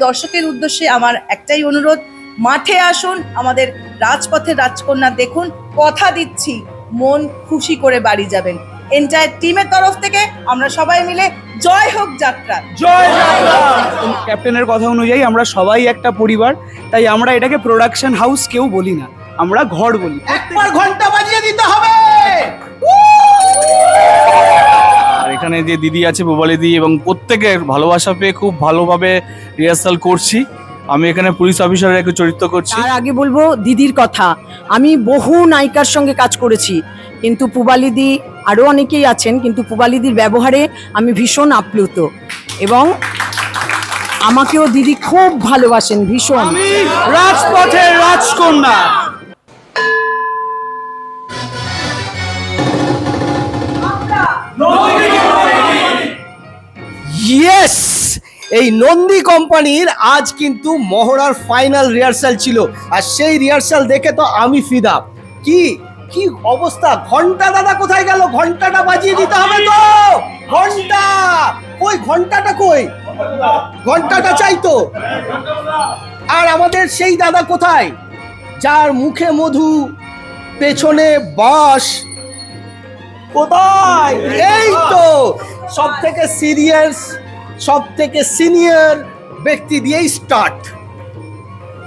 দর্শকের উদ্দেশ্যে আমার একটাই অনুরোধ মাঠে আসুন আমাদের রাজপথে রাজকন্যা দেখুন কথা দিচ্ছি মন খুশি করে বাড়ি যাবেন। এন্টায়ার টিমের তরফ থেকে আমরা সবাই মিলে জয় হোক যাত্রা। জয় যাত্রা! ক্যাপ্টেনের কথা অনুযায়ী আমরা সবাই একটা পরিবার তাই আমরা এটাকে প্রোডাকশন হাউস কেউ বলি না আমরা ঘর বলি। একবার ঘণ্টা বাজিয়ে দিতে হবে! আর এখানে যে দিদি আছে দি এবং প্রত্যেকের ভালোবাসা পেয়ে খুব ভালোভাবে রিহার্সাল করছি। আমি এখানে পুলিশ অফিসারের একটা চরিত্র করছি। তার আগে বলব দিদির কথা। আমি বহু নায়িকার সঙ্গে কাজ করেছি। কিন্তু পুবালিদি আরও অনেকেই আছেন কিন্তু পুবালিদির ব্যবহারে আমি ভীষণ আপ্লুত। এবং আমাকেও দিদি খুব ভালোবাসেন ভীষণ। রাজপথের রাজকন্যা। ইয়েস এই নন্দী কোম্পানির আজ কিন্তু মহড়ার ফাইনাল রিহার্সাল ছিল। আর সেই রিহার্সাল দেখে তো আমি ফিদা। কি কি অবস্থা? ঘণ্টা দাদা কোথায় গেল? ঘন্টাটা বাজিয়ে দিতে হবে তো। ঘণ্টা! কই, ঘন্টাটা কই? ঘন্টাটা চাইতো আর আমাদের সেই দাদা কোথায়? যার মুখে মধু, পেছনে বাঁশ। কোথায়? এই তো সব থেকে সিরিয়াস সব থেকে সিনিয়র ব্যক্তি দিয়েই স্টার্ট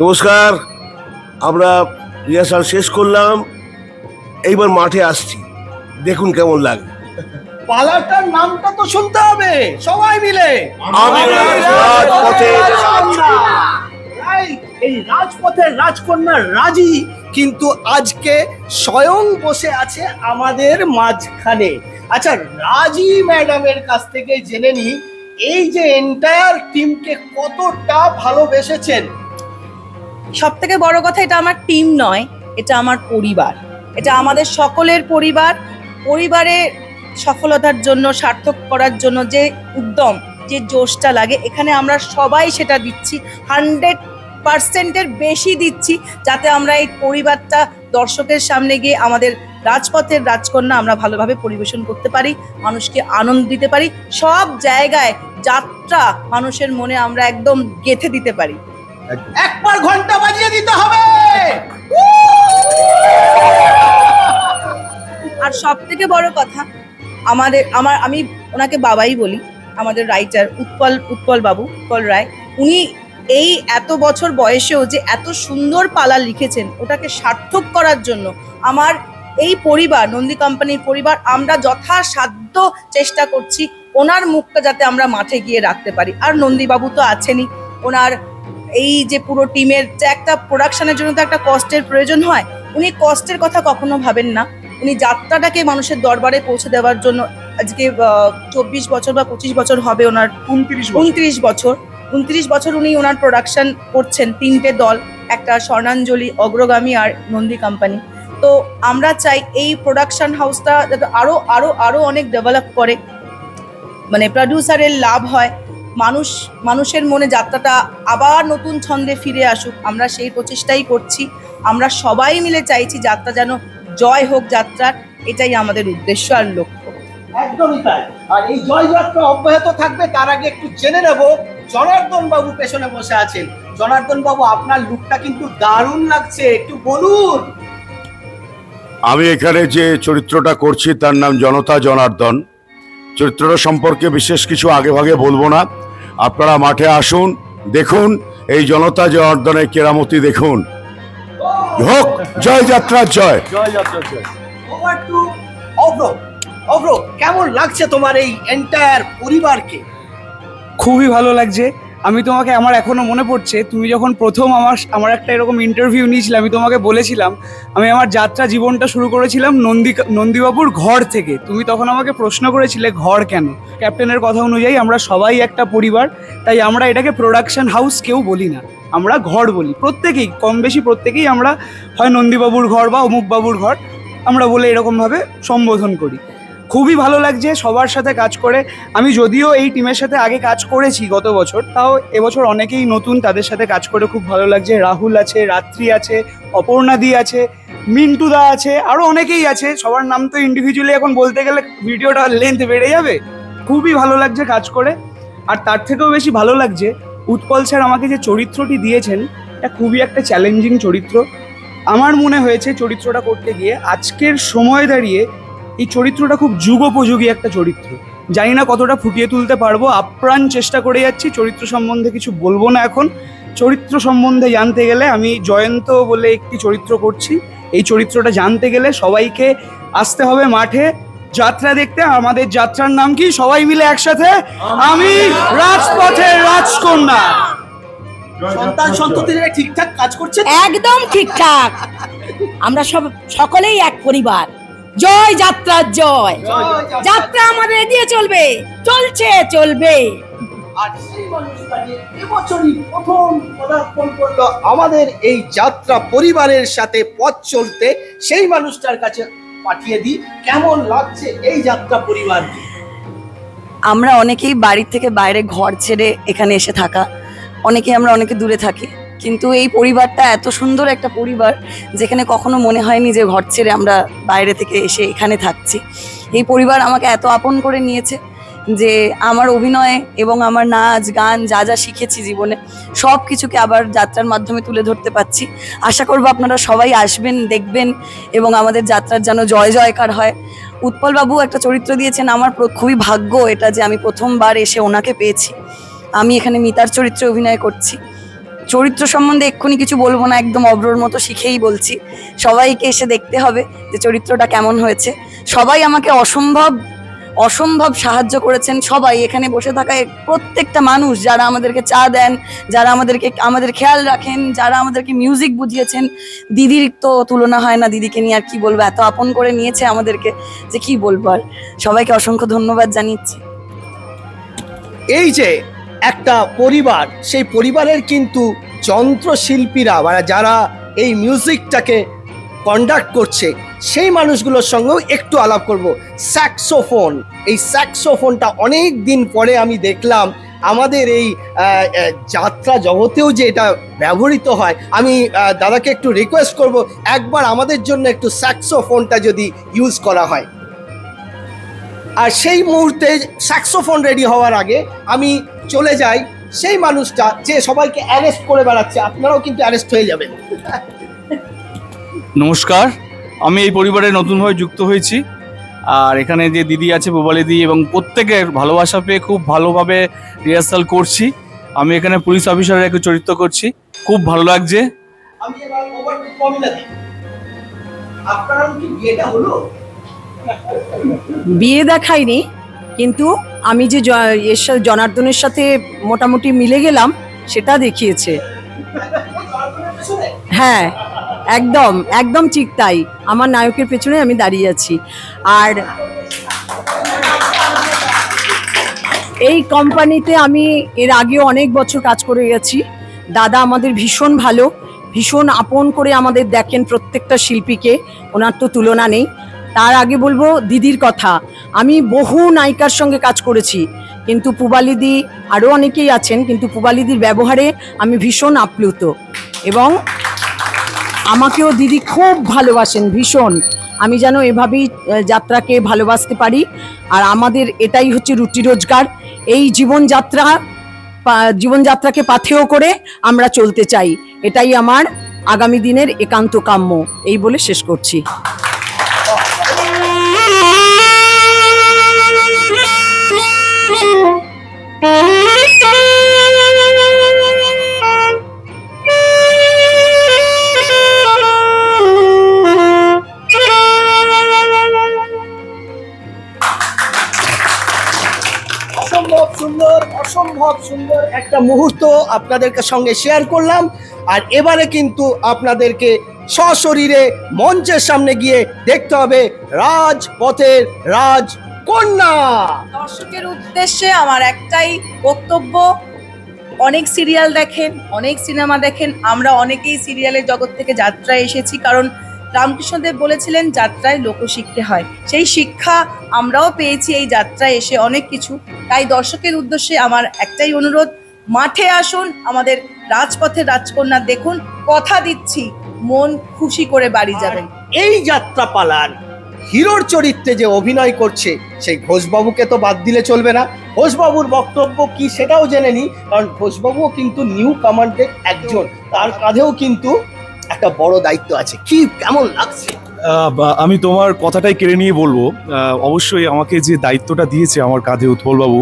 নমস্কার আমরা রিহার্সাল শেষ করলাম এইবার মাঠে আসছি। দেখুন কেমন লাগে। পালাটার নামটা তো শুনতে হবে সবাই মিলে। এই রাজপথের রাজকন্যা রাজি কিন্তু আজকে স্বয়ং বসে আছে আমাদের মাঝখানে। আচ্ছা রাজি ম্যাডামের কাছ থেকে জেনে নি এই যে এন্টায়ার টিমকে কতটা ভালোবেসেছেন? সব থেকে বড় কথা, এটা আমার টিম নয়, এটা আমার পরিবার। এটা আমাদের সকলের পরিবার, পরিবারে সফলতার জন্য, সার্থক করার জন্য যে উদ্যম, যে জোশটা লাগে, এখানে আমরা সবাই সেটা দিচ্ছি, হান্ড্রেড পার্সেন্টের বেশি দিচ্ছি, যাতে আমরা এই পরিবারটা দর্শকের সামনে গিয়ে আমাদের রাজপথের রাজকন্যা আমরা ভালোভাবে পরিবেশন করতে পারি মানুষকে আনন্দ দিতে পারি সব জায়গায় যাত্রা মানুষের মনে আমরা একদম গেথে দিতে পারি। একবার ঘণ্টা বাজিয়ে দিতে হবে! আর সব থেকে বড় কথা আমাদের আমার আমি ওনাকে বাবাই বলি আমাদের রাইটার উৎপল উৎপল বাবু উৎপল রায় উনি এই এত বছর বয়সেও যে এত সুন্দর পালা লিখেছেন ওটাকে সার্থক করার জন্য আমার এই পরিবার নন্দী কোম্পানির পরিবার আমরা যথাসাধ্য চেষ্টা করছি ওনার মুখটা যাতে আমরা মাঠে গিয়ে রাখতে পারি। আর নন্দীবাবু তো আছেনই। ওনার এই যে পুরো টিমের যে একটা প্রোডাকশনের জন্য তো একটা কষ্টের প্রয়োজন হয় উনি কষ্টের কথা কখনো ভাবেন না। উনি যাত্রাটাকে মানুষের দরবারে পৌঁছে দেওয়ার জন্য আজকে চব্বিশ বছর বা পঁচিশ বছর হবে ওনার উনত্রিশ উনত্রিশ বছর। উনত্রিশ বছর উনি ওনার প্রোডাকশন করছেন তিনটে দল একটা স্বর্ণাঞ্জলি অগ্রগামী আর নন্দী কোম্পানি। তো আমরা চাই এই প্রোডাকশন হাউসটা যাতে আরও আরও আরও অনেক ডেভেলপ করে। মানে প্রডিউসারের লাভ হয়। মানুষ, মানুষের মনে যাত্রাটা আবার নতুন ছন্দে ফিরে আসুক। আমরা সেই প্রচেষ্টাই করছি। আমরা সবাই মিলে চাইছি যাত্রা যেন জয় হোক যাত্রার। এটাই আমাদের উদ্দেশ্য আর লক্ষ্য। একদমই তাই। আর এই জয়যাত্রা অব্যাহত থাকবে, তার আগে একটু জেনে নেব, জনার্দন বাবু পেছনে বসে আছেন। জনার্দন বাবু, আপনার লুকটা কিন্তু দারুণ লাগছে। একটু বলুন। আমি এখানে যে চরিত্রটা করছি তার নাম জনতা জনার্দন। চরিত্রটা সম্পর্কে বিশেষ কিছু আগে ভাগে বলব না। আপনারা মাঠে আসুন দেখুন এই জনতা জনার্দনের কেরামতি দেখুন। হোক জয় যাত্রার জয়। জয় যাত্রা জয়। কেমন লাগছে তোমার এই এন্টায়ার পরিবারকে? খুবই ভালো লাগছে। আমি তোমাকে, আমার এখনও মনে পড়ছে, তুমি যখন প্রথম আমার আমার একটা এরকম ইন্টারভিউ নিয়েছিলে, আমি তোমাকে বলেছিলাম, আমি আমার যাত্রা জীবনটা শুরু করেছিলাম নন্দী, নন্দীবাবুর ঘর থেকে। তুমি তখন আমাকে প্রশ্ন করেছিলে, ঘর কেন? ক্যাপ্টেনের কথা অনুযায়ী আমরা সবাই একটা পরিবার, তাই আমরা এটাকে প্রোডাকশন হাউস কেউ বলি না, আমরা ঘর বলি। প্রত্যেকেই, কম বেশি প্রত্যেকেই আমরা হয় নন্দীবাবুর ঘর বা অমুকবাবুর ঘর, আমরা বলে এরকমভাবে সম্বোধন করি। খুবই ভালো লাগছে, সবার সাথে কাজ করে। আমি যদিও এই টিমের সাথে আগে কাজ করেছি গত বছর, তাও এবছর অনেকেই নতুন তাদের সাথে কাজ করে খুব ভালো লাগছে। রাহুল আছে, রাত্রি আছে অপর্ণাদি আছে মিন্টুদা আছে আরও অনেকেই আছে। সবার নাম তো ইন্ডিভিজুয়ালি এখন বলতে গেলে ভিডিওটা লেন্থ বেড়ে যাবে। খুবই ভালো লাগছে কাজ করে। আর তার থেকেও বেশি ভালো লাগছে, উৎপল স্যার আমাকে যে চরিত্রটি দিয়েছেন, এটা খুবই একটা চ্যালেঞ্জিং চরিত্র। আমার মনে হয়েছে চরিত্রটা করতে গিয়ে আজকের সময় দাঁড়িয়ে এই চরিত্রটা খুব যুগোপযোগী একটা চরিত্র। জানি না কতটা ফুটিয়ে তুলতে পারব আপ্রাণ চেষ্টা করে যাচ্ছি চরিত্র সম্বন্ধে কিছু বলব না এখন। চরিত্র সম্বন্ধে জানতে গেলে আমি জয়ন্ত বলে একটি চরিত্র করছি। এই চরিত্রটা জানতে গেলে সবাইকে আসতে হবে মাঠে। যাত্রা দেখতে আমাদের যাত্রার নাম কি? সবাই মিলে একসাথে আমি রাজপথের রাজকন্যা। সন্তান সন্ততিরা ঠিকঠাক কাজ করছে? একদম ঠিকঠাক। আমরা সব সকলেই এক পরিবার। জয় যাত্রার জয়। যাত্রা আমাদের এগিয়ে চলবে চলছে চলবে। আমাদের এই যাত্রা পরিবারের সাথে পথ চলতে। সেই মানুষটার কাছে পাঠিয়ে দিই কেমন লাগছে এই যাত্রা পরিবারকে? আমরা অনেকেই বাড়ির থেকে বাইরে ঘর ছেড়ে এখানে এসে থাকা অনেকে আমরা অনেকে দূরে থাকি। কিন্তু এই পরিবারটা এত সুন্দর একটা পরিবার যেখানে কখনো মনে হয়নি যে ঘর ছেড়ে আমরা বাইরে থেকে এসে এখানে থাকছি। এই পরিবার আমাকে এত আপন করে নিয়েছে যে আমার অভিনয় এবং আমার নাচ, গান, যা যা শিখেছি জীবনে, সব কিছুকে আবার যাত্রার মাধ্যমে তুলে ধরতে পারছি। আশা করব আপনারা সবাই আসবেন, দেখবেন এবং আমাদের যাত্রার যেন জয় জয়কার হয়। উৎপল বাবু একটা চরিত্র দিয়েছেন, আমার খুবই ভাগ্য এটা যে আমি প্রথমবার এসে ওনাকে পেয়েছি। আমি এখানে মিতার চরিত্রে অভিনয় করছি। চরিত্র সম্বন্ধে এক্ষুনি কিছু বলব না, একদম অব্রর মতো শিখেই বলছি। সবাইকে এসে দেখতে হবে যে চরিত্রটা কেমন হয়েছে। সবাই আমাকে অসম্ভব অসম্ভব সাহায্য করেছেন সবাই। এখানে বসে থাকা প্রত্যেকটা মানুষ যারা আমাদেরকে চা দেন, যারা আমাদেরকে, আমাদের খেয়াল রাখেন, যারা আমাদেরকে মিউজিক বুঝিয়েছেন, দিদির তো তুলনা হয় না, দিদিকে নিয়ে আর কি বলব? এত আপন করে নিয়েছে আমাদেরকে যে কি বলব আর? সবাইকে অসংখ্য ধন্যবাদ জানিয়েছি এই যে একটা পরিবার, সেই পরিবারের কিন্তু যন্ত্রশিল্পীরা মানে যারা এই মিউজিকটাকে কন্ডাক্ট করছে, সেই মানুষগুলোর সঙ্গেও একটু আলাপ করব। স্যাক্সোফোন এই স্যাক্সোফোনটা অনেক দিন পরে আমি দেখলাম, আমাদের এই যাত্রা জগতেও যে এটা ব্যবহৃত হয়, আমি দাদাকে একটু রিকোয়েস্ট করব, একবার আমাদের জন্য একটু স্যাক্সোফোনটা যদি ইউজ করা হয়। আর সেই মুহূর্তে স্যাক্সোফোন রেডি হওয়ার আগে আমি চলে যাই। সেই মানুষটা যে সবাইকে অ্যারেস্ট করে বেড়াচ্ছে আপনারাও কিন্তু অ্যারেস্ট হয়ে যাবেন। নমস্কার আমি এই পরিবারে নতুনভাবে যুক্ত হয়েছি। আর এখানে যে দিদি আছে প্রবালিদি এবং প্রত্যেকের ভালোবাসা পেয়ে খুব ভালোভাবে রিহার্সাল করছি। আমি এখানে পুলিশ অফিসারের একটা চরিত্র করছি। খুব ভালো লাগছে। আমি এবার আপনার কি বিয়েটা হলো? বিয়ে দেখাইনি, কিন্তু আমি যে এর সাথে জনার্দনের সাথে মোটামুটি মিলে গেলাম, সেটা দেখিয়েছে। হ্যাঁ একদম একদম ঠিক তাই। আমার নায়কের পেছনে আমি দাঁড়িয়ে আছি। আর এই কোম্পানিতে আমি এর আগেও অনেক বছর কাজ করে গেছি। দাদা আমাদের ভীষণ ভালো, ভীষণ আপন করে আমাদের দেখেন প্রত্যেকটা শিল্পীকে, ওনার তো তুলনা নেই। তার আগে বলব দিদির কথা। আমি বহু নায়িকার সঙ্গে কাজ করেছি, কিন্তু পুবালিদি আরও অনেকেই আছেন, কিন্তু পুবালিদির ব্যবহারে আমি ভীষণ আপ্লুত এবং আমাকেও দিদি খুব ভালোবাসেন, ভীষণ। আমি যেন এভাবেই যাত্রাকে ভালোবাসতে পারি। আর আমাদের এটাই হচ্ছে রুটি রোজগার। এই জীবনযাত্রা জীবনযাত্রাকে পাথেয় করে আমরা চলতে চাই। এটাই আমার আগামী দিনের একান্ত কাম্য। এই বলে শেষ করছি। অসম্ভব সুন্দর অসম্ভব সুন্দর একটা মুহূর্ত আপনাদেরকে সঙ্গে শেয়ার করলাম। আর এবারে কিন্তু আপনাদেরকে সশরীরে মঞ্চের সামনে গিয়ে দেখতে হবে রাজপথের রাজ কন্যা। দর্শকের উদ্দেশ্যে আমার একটাই বক্তব্য অনেক সিরিয়াল দেখেন অনেক সিনেমা দেখেন আমরা অনেকেই সিরিয়ালের জগৎ থেকে যাত্রায় এসেছি কারণ রামকৃষ্ণদেব বলেছিলেন যাত্রায় লোকশিক্ষা হয়। সেই শিক্ষা আমরাও পেয়েছি এই যাত্রায় এসে অনেক কিছু। তাই দর্শকের উদ্দেশ্যে আমার একটাই অনুরোধ মাঠে আসুন আমাদের রাজপথের রাজকন্যা দেখুন কথা দিচ্ছি মন খুশি করে বাড়ি যাবেন। এই যাত্রা পালার হিরোর চরিত্রে যে অভিনয় করছে, সেই ঘোষবাবুকে তো বাদ দিলে চলবে না। ঘোষবাবুর বক্তব্য কি সেটাও জেনে নি কারণ ঘোষবাবুও কিন্তু নিউ কমান্ডের একজন। তার কাঁধেও কিন্তু একটা বড় দায়িত্ব আছে। কি, কেমন লাগছে? আমি তোমার কথাটাই কেড়ে নিয়ে বলব। অবশ্যই আমাকে যে দায়িত্বটা দিয়েছে আমার কাঁধে উৎপলবাবু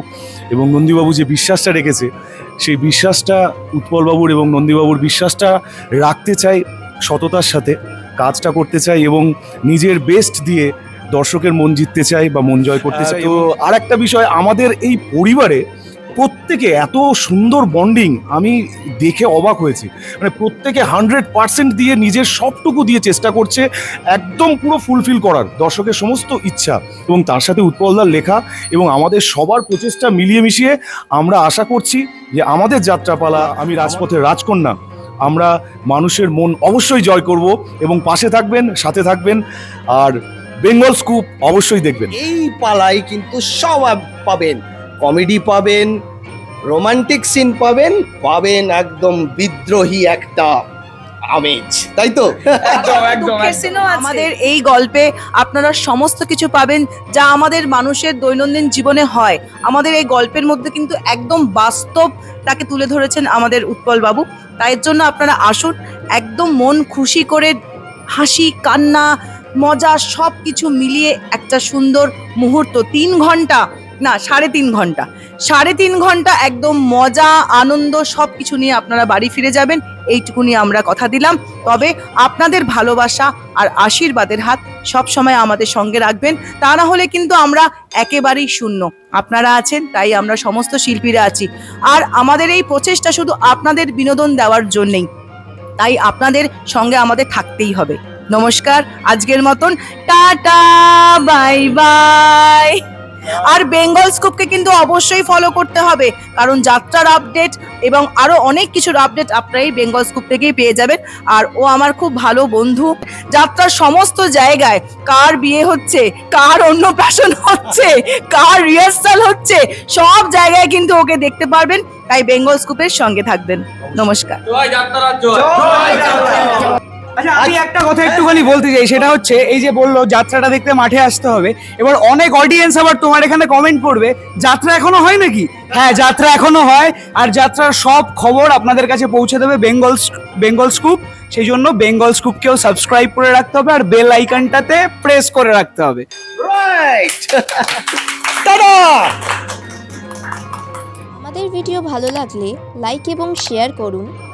এবং নন্দীবাবু যে বিশ্বাসটা রেখেছে, সেই বিশ্বাসটা উৎপলবাবুর এবং নন্দীবাবুর বিশ্বাসটা রাখতে চাই সততার সাথে। কাজটা করতে চাই এবং নিজের বেস্ট দিয়ে দর্শকের মন জিততে চাই বা মন জয় করতে চাই তো আর একটা বিষয় আমাদের এই পরিবারে প্রত্যেকে এত সুন্দর বন্ডিং আমি দেখে অবাক হয়েছি। মানে প্রত্যেকে হান্ড্রেড পার্সেন্ট দিয়ে নিজের সবটুকু দিয়ে চেষ্টা করছে একদম পুরো ফুলফিল করার দর্শকের সমস্ত ইচ্ছা এবং তার সাথে উৎপলদার লেখা এবং আমাদের সবার প্রচেষ্টা মিলিয়ে মিশিয়ে আমরা আশা করছি যে আমাদের যাত্রাপালা আমি রাজপথের রাজকন্যা আমরা মানুষের মন অবশ্যই জয় করব এবং পাশে থাকবেন, সাথে থাকবেন, আর বেঙ্গল স্কুপ অবশ্যই দেখবেন। এই পালায় কিন্তু সব পাবেন। কমেডি পাবেন, রোমান্টিক সিন পাবেন পাবেন একদম বিদ্রোহী একটা আমেজ। তাই তো? একদম একদম। আমাদের এই গল্পে আপনারা সমস্ত কিছু পাবেন যা আমাদের মানুষের দৈনন্দিন জীবনে হয়। আমাদের এই গল্পের মধ্যে কিন্তু একদম বাস্তব তাকে তুলে ধরেছেন আমাদের উৎপল বাবু তাই জন্য আপনারা আসুন একদম মন খুশি করে হাসি কান্না মজা সব কিছু মিলিয়ে একটা সুন্দর মুহূর্ত। তিন ঘণ্টা না, সাড়ে তিন ঘণ্টা। সাড়ে তিন ঘণ্টা একদম মজা, আনন্দ সব কিছু নিয়ে আপনারা বাড়ি ফিরে যাবেন, এইটুকুনি আমরা কথা দিলাম। তবে আপনাদের ভালোবাসা আর আশীর্বাদের হাত সব সময় আমাদের সঙ্গে রাখবেন। তা না হলে কিন্তু আমরা একেবারেই শূন্য। আপনারা আছেন, তাই আমরা সমস্ত শিল্পীরা আছি। আর আমাদের এই প্রচেষ্টা শুধু আপনাদের বিনোদন দেওয়ার জন্যেই। তাই আপনাদের সঙ্গে আমাদের থাকতেই হবে। নমস্কার, আজকের মতন। টাটা বাই বাই আর বেঙ্গল স্কোপকে কিন্তু অবশ্যই ফলো করতে হবে কারণ যাত্রার আপডেট এবং আরও অনেক কিছুর আপডেট আপনারা এই বেঙ্গল স্কোপ থেকেই পেয়ে যাবেন। আর ও আমার খুব ভালো বন্ধু। যাত্রার সমস্ত জায়গায় কার বিয়ে হচ্ছে কার অন্য প্যাশন হচ্ছে কার রিহার্সাল হচ্ছে সব জায়গায় কিন্তু ওকে দেখতে পারবেন। তাই বেঙ্গল স্কুপের সঙ্গে থাকবেন। নমস্কার। আচ্ছা আমি একটা কথা একটুখানি বলতে চাই সেটা হচ্ছে এই যে বলল যাত্রাটা দেখতে মাঠে আসতে হবে। এবার অনেক অডিয়েন্স আবার তোমার এখানে কমেন্ট করবে যাত্রা এখনও হয় নাকি? হ্যাঁ যাত্রা এখনও হয় আর যাত্রার সব খবর আপনাদের কাছে পৌঁছে দেবে বেঙ্গল বেঙ্গল স্কুপ সেই জন্য বেঙ্গল স্কুপকেও সাবস্ক্রাইব করে রাখতে হবে আর বেল আইকনটাতে প্রেস করে রাখতে হবে। রাইট আমাদের ভিডিও ভালো লাগলে লাইক এবং শেয়ার করুন।